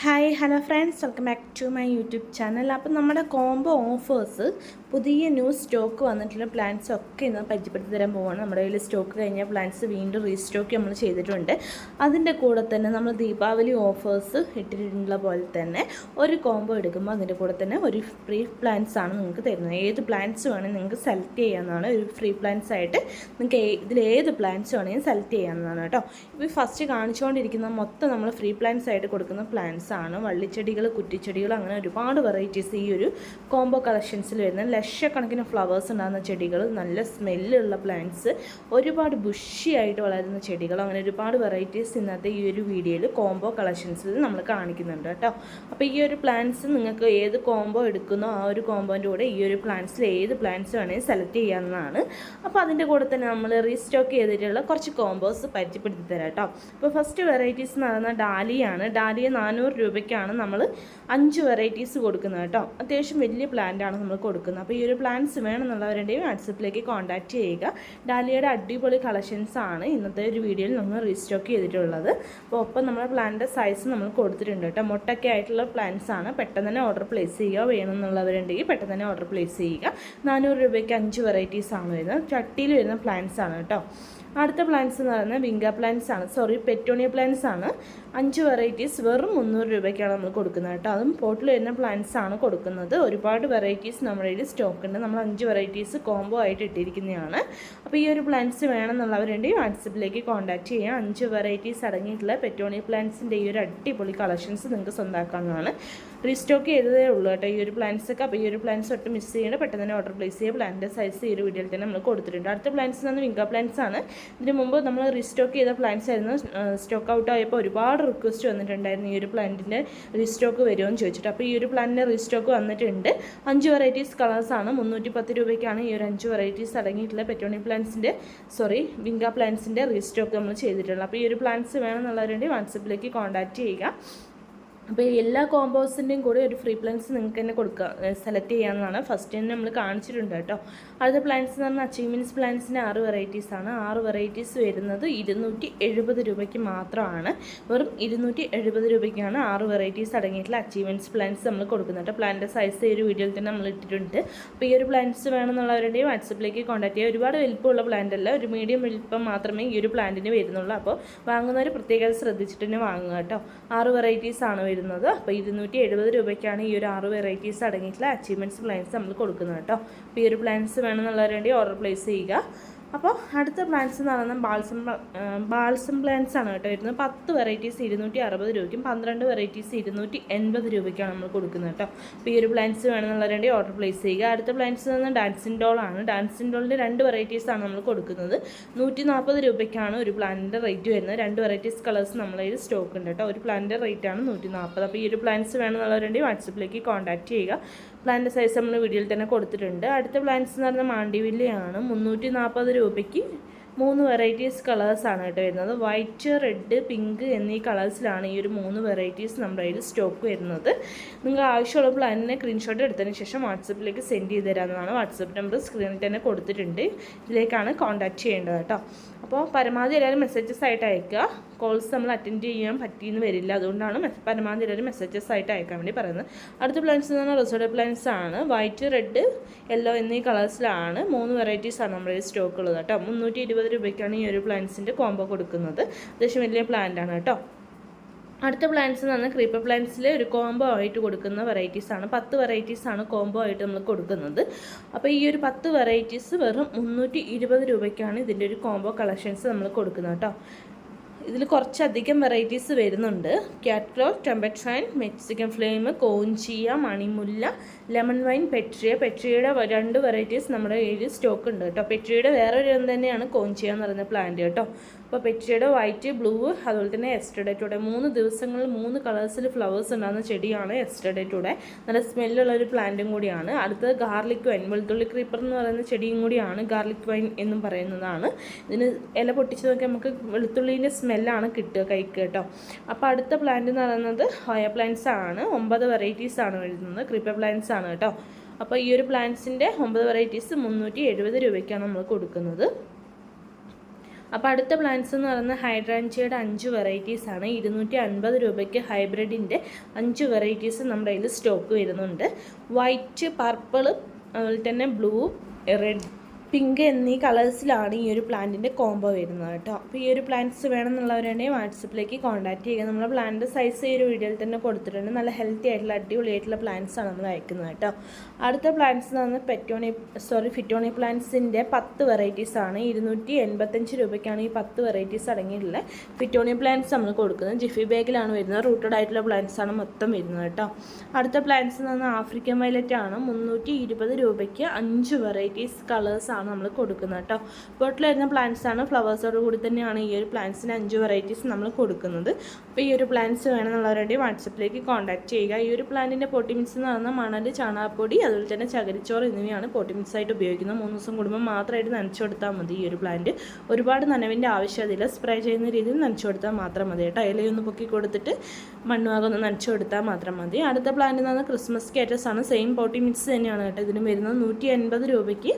Hi hello friends welcome back to my YouTube channel അപ്പോൾ നമ്മുടെ combo offers പുതിയ new stock വന്നിട്ടുള്ള plans ഒക്കെ ഇന്ന് പരിചയപ്പെടുത്തി തരാൻ പോവാണ്. നമ്മുടെ കയ്യിൽ സ്റ്റോക്ക് കഴിഞ്ഞ പ്ലാൻസ് വീണ്ടും റീസ്റ്റോക്ക് നമ്മൾ ചെയ്തിട്ടുണ്ട്. അതിന്റെ കൂടെ തന്നെ നമ്മൾ ദീപാവലി ഓഫേഴ്സ് ഇട്ടിട്ടുള്ള പോലെ തന്നെ ഒരു കോംബോ എടുക്കുമ്പോൾ അതിന്റെ കൂടെ തന്നെ ഒരു ഫ്രീ പ്ലാൻസ് ആണ് നിങ്ങൾക്ക് തരുന്നത്. ഏത് പ്ലാൻസ് വേണമെങ്കിൽ നിങ്ങൾക്ക് സെലക്ട് ചെയ്യാവുന്നതാണ്. ഒരു ഫ്രീ പ്ലാൻസ് ആയിട്ട് നിങ്ങൾക്ക് ഇതിൽ ഏത് പ്ലാൻസ് വേണമെങ്കിലും സെലക്ട് ചെയ്യാവുന്നതാണ് കേട്ടോ. ഇപ്പോൾ ഫസ്റ്റ് കാണിച്ചുകൊണ്ടിരിക്കുന്ന മൊത്തം നമ്മൾ ഫ്രീ പ്ലാൻസ് ആയിട്ട് കൊടുക്കുന്ന പ്ലാൻസ് ആണ് വള്ളിച്ചെടികൾ കുറ്റിച്ചെടികൾ അങ്ങനെ ഒരുപാട് വെറൈറ്റീസ് ഈ ഒരു കോംബോ കളക്ഷൻസിൽ വരുന്ന. ലക്ഷക്കണക്കിന് ഫ്ലവേഴ്സ് ഉണ്ടാകുന്ന ചെടികൾ നല്ല സ്മെല്ലുള്ള പ്ലാന്റ്സ് ഒരുപാട് ബുഷിയായിട്ട് വളരുന്ന ചെടികൾ അങ്ങനെ ഒരുപാട് വെറൈറ്റീസ് ഇന്നത്തെ ഈ ഒരു വീഡിയോയിൽ കോംബോ കളക്ഷൻസിൽ നമ്മൾ കാണിക്കുന്നുണ്ട് കേട്ടോ. അപ്പോൾ ഈ ഒരു പ്ലാന്റ്സ് നിങ്ങൾക്ക് ഏത് കോംബോ എടുക്കുന്നോ ആ ഒരു കോംബോന്റെ കൂടെ ഈ ഒരു പ്ലാന്റ്സിൽ ഏത് പ്ലാന്റ്സ് വേണമെങ്കിൽ സെലക്ട് ചെയ്യാവുന്നതാണ്. അപ്പോൾ അതിന്റെ കൂടെ തന്നെ നമ്മൾ റീസ്റ്റോക്ക് ചെയ്തിട്ടുള്ള കുറച്ച് കോംബോസ് പരിചയപ്പെടുത്തി തരാം കേട്ടോ. അപ്പോൾ ഫസ്റ്റ് വെറൈറ്റീസ് എന്ന് പറയുന്നത് ഡാലിയാണ്. ഡാലിയ നാനൂറ് രൂപയ്ക്കാണ് നമ്മൾ അഞ്ച് വെറൈറ്റീസ് കൊടുക്കുന്നത് കേട്ടോ. അത്യാവശ്യം വലിയ പ്ലാന്റാണ് നമ്മൾ കൊടുക്കുന്നത്. അപ്പോൾ ഈ ഒരു പ്ലാന്റ്സ് വേണമെന്നുള്ളവരുടെയും വാട്സപ്പിലേക്ക് കോൺടാക്റ്റ് ചെയ്യുക. ഡാലിയയുടെ അടിപൊളി കളക്ഷൻസ് ആണ് ഇന്നത്തെ ഒരു വീഡിയോയിൽ നമ്മൾ റീസ്റ്റോക്ക് ചെയ്തിട്ടുള്ളത്. അപ്പോൾ ഒപ്പം നമ്മുടെ പ്ലാന്റിന്റെ സൈസ് നമ്മൾ കൊടുത്തിട്ടുണ്ട് കേട്ടോ. മുട്ടൊക്കെ ആയിട്ടുള്ള പ്ലാന്റ്സ് ആണ്. പെട്ടെന്ന് തന്നെ ഓർഡർ പ്ലേസ് ചെയ്യുക. വേണമെന്നുള്ളവരുണ്ടെങ്കിൽ പെട്ടെന്ന് തന്നെ ഓർഡർ പ്ലേസ് ചെയ്യുക. നാനൂറ് രൂപയ്ക്ക് അഞ്ച് വെറൈറ്റീസ് ആണ് വരുന്നത്. ചട്ടിയിൽ വരുന്ന പ്ലാന്റ്സ് ആണ് കേട്ടോ. അടുത്ത പ്ലാന്റ്സ് എന്ന് പറയുന്നത് വിങ്ക പ്ലാന്റ്സ് ആണ്. സോറി പെറ്റോണിയ പ്ലാന്റ്സ് ആണ്. അഞ്ച് വെറൈറ്റീസ് വെറും മുന്നൂറ് രൂപയ്ക്കാണ് നമ്മൾ കൊടുക്കുന്നത് കേട്ടോ. അതും പോട്ടിൽ വരുന്ന പ്ലാന്റ്സ് ആണ് കൊടുക്കുന്നത്. ഒരുപാട് വെറൈറ്റീസ് നമ്മുടെ കയ്യിൽ സ്റ്റോക്ക് ഉണ്ട്. നമ്മൾ അഞ്ച് വെറൈറ്റീസ് കോംബോ ആയിട്ട് ഇട്ടിരിക്കുന്നതാണ്. അപ്പോൾ ഈ ഒരു പ്ലാന്റ്സ് വേണമെന്നുള്ളവരുണ്ടെങ്കിൽ വാട്സപ്പിലേക്ക് കോൺടാക്ട് ചെയ്യാം. അഞ്ച് വെറൈറ്റീസ് അടങ്ങിയിട്ടുള്ള പെറ്റോണിയ പ്ലാന്റ്സിന്റെ ഈ ഒരു അടിപൊളി കളക്ഷൻസ് നിങ്ങൾക്ക് സ്വന്തമാക്കാവുന്നതാണ് റീസ്റ്റോക്ക് ചെയ്തതേ ഉള്ളൂ കേട്ടോ ഈ ഒരു പ്ലാന്റ്സ് ഒക്കെ. അപ്പോൾ ഈ ഒരു പ്ലാന്റ്സ് ഒട്ടും മിസ് ചെയ്യേണ്ട. പെട്ടെന്ന് തന്നെ ഓർഡർ പ്ലേസ് ചെയ്യുക പ്ലാന്റിന്റെ സൈസ് ഈ ഒരു വീഡിയോയിൽ തന്നെ നമ്മൾ കൊടുത്തിട്ടുണ്ട്. അടുത്ത പ്ലാന്റ്സ് എന്ന് വിങ്ക പ്ലാന്റ്സ് ആണ്. ഇതിന് മുമ്പ് നമ്മൾ റീസ്റ്റോക്ക് ചെയ്ത പ്ലാന്റ്സ് ആയിരുന്നു. സ്റ്റോക്ക് ഔട്ട് ആയപ്പോൾ ഒരുപാട് റിക്വസ്റ്റ് വന്നിട്ടുണ്ടായിരുന്നു ഈ ഒരു പ്ലാന്റിന്റെ റീസ്റ്റോക്ക് വരുമോ എന്ന് ചോദിച്ചിട്ട്. അപ്പോൾ ഈ ഒരു പ്ലാന്റിന്റെ റീസ്റ്റോക്ക് വന്നിട്ടുണ്ട്. അഞ്ച് വെറൈറ്റീസ് കളേഴ്സാണ് മുന്നൂറ്റി പത്ത് രൂപയ്ക്കാണ് ഈ ഒരു അഞ്ച് വെറൈറ്റീസ് അടങ്ങിയിട്ടുള്ള പെറ്റോണി പ്ലാന്റ്സിന്റെ സോറി വിങ്ക പ്ലാന്റ്സിന്റെ റീസ്റ്റോക്ക് നമ്മൾ ചെയ്തിട്ടുള്ളത്. അപ്പോൾ ഈ ഒരു പ്ലാന്റ്സ് വേണമെന്നുള്ളവരുണ്ടെങ്കിൽ വാട്സപ്പിലേക്ക് കോൺടാക്റ്റ് ചെയ്യുക. അപ്പോൾ എല്ലാ കോമ്പോസിന്റെയും കൂടെ ഒരു ഫ്രീ പ്ലാൻസ് നിങ്ങൾക്ക് തന്നെ കൊടുക്കുക സെലക്ട് ചെയ്യാവുന്നതാണ്. ഫസ്റ്റ് തന്നെ നമ്മൾ കാണിച്ചിട്ടുണ്ട് കേട്ടോ. അടുത്ത പ്ലാൻസ് എന്ന് പറഞ്ഞാൽ അച്ചീവ്മെന്റ്സ് പ്ലാൻസിന്റെ ആറ് വെറൈറ്റീസ് ആണ്. ആറ് വെറൈറ്റീസ് വരുന്നത് ഇരുന്നൂറ്റി എഴുപത് രൂപയ്ക്ക് മാത്രമാണ്. വെറും ഇരുന്നൂറ്റി എഴുപത് രൂപയ്ക്കാണ് ആറ് വെറൈറ്റീസ് അടങ്ങിയിട്ടുള്ള അച്ചീവ്മെന്റ്സ് പ്ലാൻസ് നമ്മൾ കൊടുക്കുന്നത് കേട്ടോ. പ്ലാന്റെ സൈസ് ഈ ഒരു വീഡിയോയിൽ തന്നെ നമ്മൾ ഇട്ടിട്ടുണ്ട്. അപ്പോൾ ഈ ഒരു പ്ലാൻസ് വേണമെന്നുള്ളവരുടെയും വാട്സപ്പിലേക്ക് കോൺടാക്ട് ചെയ്യുക ഒരുപാട് വലിപ്പമുള്ള പ്ലാന്റ് അല്ല ഒരു മീഡിയം വലിപ്പം മാത്രമേ ഈ ഒരു പ്ലാന്റിന് വരുന്നുള്ളൂ. അപ്പോൾ വാങ്ങുന്നവർ പ്രത്യേകത ശ്രദ്ധിച്ചിട്ട് തന്നെ വാങ്ങുക കേട്ടോ. ആറ് വെറൈറ്റീസ് ആണ് അപ്പോൾ ഇരുന്നൂറ്റി എഴുപത് രൂപയ്ക്കാണ് ഈ ഒരു ആറ് വെറൈറ്റീസ് അടങ്ങിയിട്ടുള്ള അച്ചീവ്മെന്റ്സ് പ്ലാൻസ് നമ്മൾ കൊടുക്കുന്നത് കേട്ടോ. അപ്പോൾ ഈ ഒരു പ്ലാൻസ് വേണമെന്നുള്ളവരുടെ ഓർഡർ പ്ലേസ് ചെയ്യുക. അപ്പോൾ അടുത്ത പ്ലാന്റ്സ് എന്ന് പറയുന്നത് ബാൾസം ബാൾസം പ്ലാന്റ്സ് ആണ് കേട്ടോ വരുന്നത്. പത്ത് വെറൈറ്റീസ് ഇരുന്നൂറ്റി അറുപത് രൂപയ്ക്കും പന്ത്രണ്ട് വെറൈറ്റീസ് ഇരുന്നൂറ്റി എൺപത് രൂപയ്ക്കാണ് നമ്മൾ കൊടുക്കുന്നത് കേട്ടോ. അപ്പോൾ ഈ ഒരു പ്ലാന്റ്സ് വേണമെന്നുള്ളവരുടെ ഓർഡർ പ്ലേസ് ചെയ്യുക. അടുത്ത പ്ലാന്റ്സ് എന്ന് ഡാൻസിൻ ഡോൾ ആണ്. ഡാൻസിൻ ഡോളിന്റെ രണ്ട് വെറൈറ്റീസ് ആണ് നമ്മൾ കൊടുക്കുന്നത്. നൂറ്റി നാൽപ്പത് രൂപയ്ക്കാണ് ഒരു പ്ലാന്റിന്റെ റേറ്റ് വരുന്നത്. രണ്ട് വെറൈറ്റീസ് കളേഴ്സ് നമ്മളെ കയ്യിൽ സ്റ്റോക്ക് ഉണ്ട് കേട്ടോ. ഒരു പ്ലാന്റിന്റെ റേറ്റ് ആണ് നൂറ്റി നാൽപ്പത് അപ്പോൾ ഈ ഒരു പ്ലാന്റ്സ് വേണമെന്നുള്ളവരുടെ വാട്സപ്പിലേക്ക് കോൺടാക്ട് ചെയ്യുക. പ്ലാന്റ് സൈസ് നമ്മൾ വീഡിയോയിൽ തന്നെ കൊടുത്തിട്ടുണ്ട്. അടുത്ത പ്ലാന്റ്സ് എന്ന് പറഞ്ഞാൽ മാണ്ടിവില്ലയാണ് മുന്നൂറ്റി നാൽപ്പത് രൂപയ്ക്ക് മൂന്ന് വെറൈറ്റീസ് കളേഴ്സാണ് കേട്ടോ വരുന്നത്. വൈറ്റ് റെഡ് പിങ്ക് എന്നീ കളേഴ്സിലാണ് ഈ ഒരു മൂന്ന് വെറൈറ്റീസ് നമ്മുടെ കയ്യിൽ സ്റ്റോക്ക് വരുന്നത്. നിങ്ങൾ ആവശ്യമുള്ളപ്പോൾ അതിനെ സ്ക്രീൻഷോട്ട് എടുത്തതിന് ശേഷം വാട്സപ്പിലേക്ക് സെൻഡ് ചെയ്ത് തരാമെന്നാണ് വാട്സപ്പ് നമ്പർ സ്ക്രീനിൽ തന്നെ കൊടുത്തിട്ടുണ്ട്. ഇതിലേക്കാണ് കോൺടാക്ട് ചെയ്യേണ്ടത് കേട്ടോ. അപ്പോൾ പരമാവധി എല്ലാവരും മെസ്സേജസ് ആയിട്ട് അയക്കുക. കോൾസ് നമ്മൾ അറ്റൻഡ് ചെയ്യാൻ പറ്റിയെന്ന് വരില്ല. അതുകൊണ്ടാണ് പരമാവധി എല്ലാവരും മെസ്സേജസ് ആയിട്ട് അയക്കാൻ വേണ്ടി പറയുന്നത്. അടുത്ത പ്ലാൻസ് എന്ന് പറഞ്ഞാൽ റിസോർട്ട് പ്ലാൻസ് ആണ്. വൈറ്റ് റെഡ് യെല്ലോ എന്നീ കളേഴ്സിലാണ് മൂന്ന് വെറൈറ്റീസ് ആണ് നമ്മുടെ സ്റ്റോക്ക് ഉള്ളത് കേട്ടോ. മുന്നൂറ്റി ഇരുപത് രൂപയ്ക്കാണ് ഈ ഒരു പ്ലാന്റ്സിന്റെ കോംബോ കൊടുക്കുന്നത്. അത്യാവശ്യം വലിയ പ്ലാന്റ് ആണ് കേട്ടോ. അടുത്ത പ്ലാന്റ്സ് എന്ന് പറഞ്ഞാൽ ക്രീപ്പർ പ്ലാന്റ്സിൽ ഒരു കോംബോ ആയിട്ട് കൊടുക്കുന്ന വെറൈറ്റീസ് ആണ്. പത്ത് വെറൈറ്റീസ് ആണ് കോംബോ ആയിട്ട് നമ്മൾ കൊടുക്കുന്നത്. അപ്പോൾ ഈ ഒരു പത്ത് വെറൈറ്റീസ് വെറും മുന്നൂറ്റി ഇരുപത് രൂപയ്ക്കാണ് ഇതിന്റെ ഒരു കോംബോ കളക്ഷൻസ് നമ്മൾ കൊടുക്കുന്നത് കേട്ടോ. ഇതിൽ കുറച്ചധികം വെറൈറ്റീസ് വരുന്നുണ്ട്. ക്യാറ്റ് ക്ലോ ടെമ്പറ്റ്രൈൻ മെക്സിക്കൻ ഫ്ലെയിം കോഞ്ചിയ മണിമുല്ല ലെമൺ വൈൻ പെട്രിയ. പെട്രിയയുടെ രണ്ട് വെറൈറ്റീസ് നമ്മുടെ കയ്യിൽ സ്റ്റോക്ക് ഉണ്ട് കേട്ടോ. പെട്രിയയുടെ വേറെ ഒരു ഇനം തന്നെയാണ് കോഞ്ചിയ എന്ന് പറയുന്ന പ്ലാന്റ് കേട്ടോ. അപ്പോൾ പെറ്റിയുടെ വൈറ്റ് ബ്ലൂ അതുപോലെ തന്നെ എസ്റ്റഡേറ്റൂടെ മൂന്ന് ദിവസങ്ങളിൽ മൂന്ന് കളേഴ്സിൽ ഫ്ലവേഴ്സ് ഉണ്ടാകുന്ന ചെടിയാണ് എസ്റ്റഡേറ്റൂടെ നല്ല സ്മെല്ലുള്ള ഒരു പ്ലാന്റും കൂടിയാണ്. അടുത്തത് ഗാർലിക് വൈൻ വെളുത്തുള്ളി ക്രീപ്പർ എന്ന് പറയുന്ന ചെടിയും കൂടിയാണ് ഗാർലിക് വൈൻ എന്നും പറയുന്നതാണ്. ഇതിന് ഇല പൊട്ടിച്ചതൊക്കെ നമുക്ക് വെളുത്തുള്ളീന്റെ സ്മെല്ലാണ് കിട്ടുക കൈക്ക് കേട്ടോ. അപ്പോൾ അടുത്ത പ്ലാന്റ് എന്ന് പറയുന്നത് ഹോയ പ്ലാന്റ്സ് ആണ്. ഒമ്പത് വെറൈറ്റീസ് ആണ് വരുന്നത്. ക്രീപ്പർ പ്ലാന്റ്സ് ആണ് കേട്ടോ. അപ്പോൾ ഈ ഒരു പ്ലാന്റ്സിന്റെ ഒമ്പത് വെറൈറ്റീസ് മുന്നൂറ്റി രൂപയ്ക്കാണ് നമ്മൾ കൊടുക്കുന്നത്. അപ്പോൾ അടുത്ത പ്ലാന്റ്സ് എന്ന് പറയുന്നത് ഹൈഡ്രാഞ്ചിയുടെ അഞ്ച് വെറൈറ്റീസ് ആണ്. ഇരുന്നൂറ്റി അൻപത് രൂപയ്ക്ക് ഹൈബ്രിഡിന്റെ അഞ്ച് വെറൈറ്റീസ് നമ്മുടെ കയ്യിൽ സ്റ്റോക്ക് വരുന്നുണ്ട്. വൈറ്റ് പർപ്പിൾ അതുപോലെ തന്നെ ബ്ലൂ റെഡ് പിങ്ക് എന്നീ കളേഴ്സിലാണ് ഈ ഒരു പ്ലാന്റിന്റെ കോംബോ വരുന്നത് കേട്ടോ. അപ്പോൾ ഈ ഒരു പ്ലാന്റ്സ് വേണമെന്നുള്ളവരുണ്ടെങ്കിൽ വാട്സപ്പിലേക്ക് കോൺടാക്ട് ചെയ്യുക. നമ്മൾ പ്ലാന്റ് സൈസ് ഈ ഒരു വീഡിയോയിൽ തന്നെ കൊടുത്തിട്ടുണ്ട്. നല്ല ഹെൽത്തി ആയിട്ടുള്ള അടിപൊളിയായിട്ടുള്ള പ്ലാന്റ്സ് ആണ് നമ്മൾ അയക്കുന്നത് കേട്ടോ. അടുത്ത പ്ലാന്റ്സ് എന്ന് പറഞ്ഞാൽ പെറ്റോണി സോറി ഫിറ്റോണി പ്ലാന്റ്സിന്റെ പത്ത് വെറൈറ്റീസ് ആണ്. ഇരുന്നൂറ്റി എൺപത്തഞ്ച് രൂപയ്ക്കാണ് ഈ പത്ത് വെറൈറ്റീസ് അടങ്ങിയിട്ടുള്ള ഫിറ്റോണി പ്ലാന്റ്സ് നമ്മൾ കൊടുക്കുന്നത്. ജിഫി ബാഗിലാണ് വരുന്നത്. റൂട്ടഡ് ആയിട്ടുള്ള പ്ലാന്റ്സ് ആണ് മൊത്തം വരുന്നത് കേട്ടോ. അടുത്ത പ്ലാന്റ്സ് എന്ന് പറഞ്ഞാൽ ആഫ്രിക്കൻ വയലറ്റ് ആണ്. മുന്നൂറ്റി ഇരുപത് രൂപയ്ക്ക് അഞ്ച് വെറൈറ്റീസ് കളേഴ്സ് ആണ് നമ്മൾ കൊടുക്കുന്നത് കേട്ടോ. പോട്ടിൽ വരുന്ന പ്ലാന്റ്സ് ആണ് ഫ്ലവേഴ്സോട് കൂടി തന്നെയാണ് ഈ ഒരു പ്ലാന്റ്സിന് അഞ്ച് വെറൈറ്റീസ് നമ്മൾ കൊടുക്കുന്നത്. അപ്പോൾ ഈ ഒരു പ്ലാന്റ്സ് വേണമെന്നുള്ളവരുടെ വാട്സപ്പിലേക്ക് കോൺടാക്ട് ചെയ്യുക. ഈ ഒരു പ്ലാന്റിന്റെ പൊട്ടിമിക്സ് എന്ന് പറയുന്ന മണൽ ചാണകപ്പൊടി അതുപോലെ തന്നെ ചകരിച്ചോറ് എന്നിവയാണ് പൊട്ടിമിക്സ് ആയിട്ട് ഉപയോഗിക്കുന്നത്. മൂന്ന് ദിവസം കൂടുമ്പോൾ മാത്രമായിട്ട് നനച്ചു കൊടുത്താൽ മതി ഈ ഒരു പ്ലാന്റ് ഒരുപാട് നനവിന്റെ ആവശ്യമില്ല. സ്പ്രേ ചെയ്യുന്ന രീതിയിൽ നനച്ചു കൊടുത്താൽ മാത്രം മതി കേട്ടോ. ഇലയൊന്ന് പൊക്കി കൊടുത്തിട്ട് മണ്ണുവാകൊന്ന് നനച്ചു കൊടുത്താൽ മാത്രം മതി. അടുത്ത പ്ലാന്റ് എന്ന് പറഞ്ഞാൽ ക്രിസ്മസ് കേറ്റസ് ആണ്. സെയിം പോട്ടി മിക്സ് തന്നെയാണ് കേട്ടോ. ഇതിന് വരുന്നത് നൂറ്റി എൺപത് രൂപയ്ക്ക്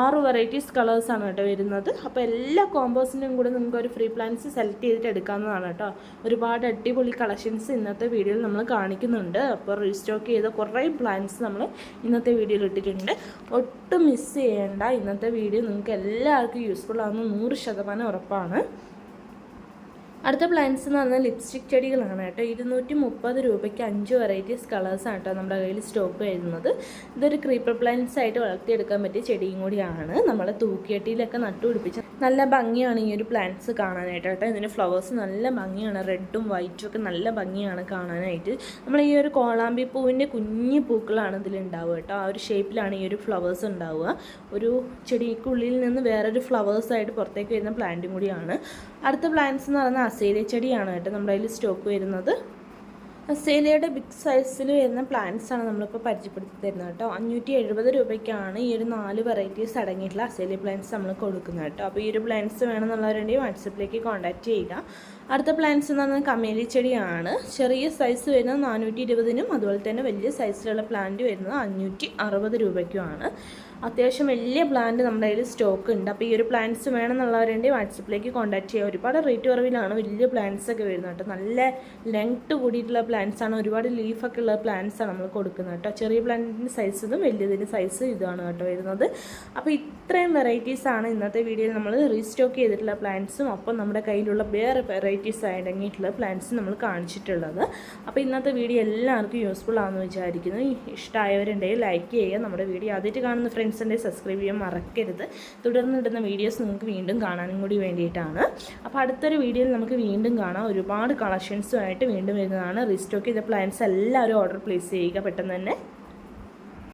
ആറ് വെറൈറ്റീസ് കളേഴ്സാണ് കേട്ടോ വരുന്നത്. അപ്പോൾ എല്ലാ കോമ്പോസിന്റെയും കൂടെ നിങ്ങൾക്ക് ഒരു ഫ്രീ പ്ലാൻസ് സെലക്ട് ചെയ്തിട്ട് എടുക്കാവുന്നതാണ് കേട്ടോ. ഒരുപാട് അടിപൊളി കളക്ഷൻസ് ഇന്നത്തെ വീഡിയോയിൽ നമ്മൾ കാണിക്കുന്നുണ്ട്. അപ്പോൾ റീസ്റ്റോക്ക് ചെയ്ത കുറേ പ്ലാൻസ് നമ്മൾ ഇന്നത്തെ വീഡിയോയിൽ ഇട്ടിട്ടുണ്ട്. ഒട്ടും മിസ് ചെയ്യേണ്ട ഇന്നത്തെ വീഡിയോ നിങ്ങൾക്ക് എല്ലാവർക്കും യൂസ്ഫുൾ ആകുന്ന നൂറ് ശതമാനം ഉറപ്പാണ്. അടുത്ത പ്ലാന്റ്സ് എന്ന് പറഞ്ഞാൽ ലിപ്സ്റ്റിക് ചെടികളാണ് കേട്ടോ. ഇരുന്നൂറ്റി മുപ്പത് രൂപയ്ക്ക് അഞ്ച് വെറൈറ്റീസ് കളേഴ്സാണ് കേട്ടോ നമ്മുടെ കയ്യിൽ സ്റ്റോക്ക് വരുന്നത്. ഇതൊരു ക്രീപ്പർ പ്ലാന്റ്സ് ആയിട്ട് വളർത്തിയെടുക്കാൻ പറ്റിയ ചെടിയും കൂടിയാണ്. നമ്മൾ തൂക്കിയട്ടിയിലൊക്കെ നട്ടുപിടിപ്പിച്ച നല്ല ഭംഗിയാണ് ഈ ഒരു പ്ലാന്റ്സ് കാണാനായിട്ട് കേട്ടോ. ഇതിന് ഫ്ലവേഴ്സ് നല്ല ഭംഗിയാണ്. റെഡും വൈറ്റും ഒക്കെ നല്ല ഭംഗിയാണ് കാണാനായിട്ട്. നമ്മൾ ഈ ഒരു കോളാമ്പി പൂവിന്റെ കുഞ്ഞു പൂക്കളാണ് ഇതിലുണ്ടാവുക കേട്ടോ. ആ ഒരു ഷേപ്പിലാണ് ഈ ഒരു ഫ്ലവേഴ്സ് ഉണ്ടാവുക. ഒരു ചെടിക്കുള്ളിൽ നിന്ന് വേറൊരു ഫ്ലവേഴ്സായിട്ട് പുറത്തേക്ക് വരുന്ന പ്ലാന്റും കൂടിയാണ്. അടുത്ത പ്ലാന്റ്സ് എന്ന് പറയുന്നത് അസേലിയ ചെടിയാണ് കേട്ടോ. നമ്മുടെ അതിൽ സ്റ്റോക്ക് വരുന്നത്. അസേലിയയുടെ ബിഗ് സൈസിൽ വരുന്ന പ്ലാന്റ്സ് ആണ് നമ്മളിപ്പോൾ പരിചയപ്പെടുത്തി തരുന്നത് കേട്ടോ. അഞ്ഞൂറ്റി എഴുപത് രൂപയ്ക്കാണ് ഈ ഒരു നാല് വെറൈറ്റീസ് അടങ്ങിയിട്ടുള്ള അസേലിയ പ്ലാന്റ്സ് നമ്മൾ കൊടുക്കുന്നത് കേട്ടോ. അപ്പോൾ ഈ ഒരു പ്ലാന്റ്സ് വേണമെന്നുള്ളവരുണ്ടെങ്കിൽ വാട്സപ്പിലേക്ക് കോൺടാക്റ്റ് ചെയ്യുക. അടുത്ത പ്ലാന്റ്സ് എന്ന് പറഞ്ഞാൽ കമേലി ചെടിയാണ്. ചെറിയ സൈസ് വരുന്നത് നാനൂറ്റി ഇരുപതിനും അതുപോലെ തന്നെ വലിയ സൈസിലുള്ള പ്ലാന്റ് വരുന്നത് അഞ്ഞൂറ്റി അറുപത് രൂപയ്ക്കുമാണ്. അത്യാവശ്യം വലിയ പ്ലാന്റ് നമ്മുടെ കയ്യിൽ സ്റ്റോക്ക് ഉണ്ട്. അപ്പോൾ ഈ ഒരു പ്ലാന്റ്സ് വേണമെന്നുള്ളവരുണ്ടെങ്കിൽ വാട്സപ്പിലേക്ക് കോൺടാക്ട് ചെയ്യുക ഒരുപാട് റേറ്റ് കുറവിലാണ് വലിയ പ്ലാന്റ്സ് ഒക്കെ വരുന്നത് കേട്ടോ. നല്ല ലെങ്ത് കൂടിയിട്ടുള്ള പ്ലാന്റ്സ് ആണ്. ഒരുപാട് ലീഫൊക്കെ ഉള്ള പ്ലാന്റ്സ് ആണ് നമ്മൾ കൊടുക്കുന്നത് കേട്ടോ. ചെറിയ പ്ലാന്റിന്റെ സൈസ് ഇതും വലിയതിന്റെ സൈസ് ഇതുമാണ് കേട്ടോ വരുന്നത്. അപ്പോൾ ഇത്രയും വെറൈറ്റീസാണ് ഇന്നത്തെ വീഡിയോയിൽ നമ്മൾ റീസ്റ്റോക്ക് ചെയ്തിട്ടുള്ള പ്ലാന്റ്സും അപ്പം നമ്മുടെ കയ്യിലുള്ള വേറെ വെറൈറ്റീസ് അടങ്ങിയിട്ടുള്ള പ്ലാന്റ്സ് നമ്മൾ കാണിച്ചിട്ടുള്ളത്. അപ്പോൾ ഇന്നത്തെ വീഡിയോ എല്ലാവർക്കും യൂസ്ഫുൾ ആണെന്ന് വിചാരിക്കുന്നു. ഇഷ്ടമായവരുണ്ടെങ്കിൽ ലൈക്ക് ചെയ്യുക. നമ്മുടെ വീഡിയോ ആദ്യമായിട്ട് കാണുന്ന ഫ്രണ്ട്സ് ഉണ്ടെങ്കിൽ സബ്സ്ക്രൈബ് ചെയ്യാൻ മറക്കരുത്. തുടർന്ന് ഇടുന്ന വീഡിയോസ് നിങ്ങൾക്ക് വീണ്ടും കാണാനും കൂടി വേണ്ടിയിട്ടാണ്. അപ്പോൾ അടുത്തൊരു വീഡിയോയിൽ നമുക്ക് വീണ്ടും കാണാം. ഒരുപാട് കളക്ഷൻസുമായിട്ട് വീണ്ടും വരുന്നതാണ്. റീസ്റ്റോക്ക് ചെയ്ത പ്ലാന്റ്സ് എല്ലാവരും ഓർഡർ പ്ലേസ് ചെയ്യുക. പെട്ടെന്ന് തന്നെ.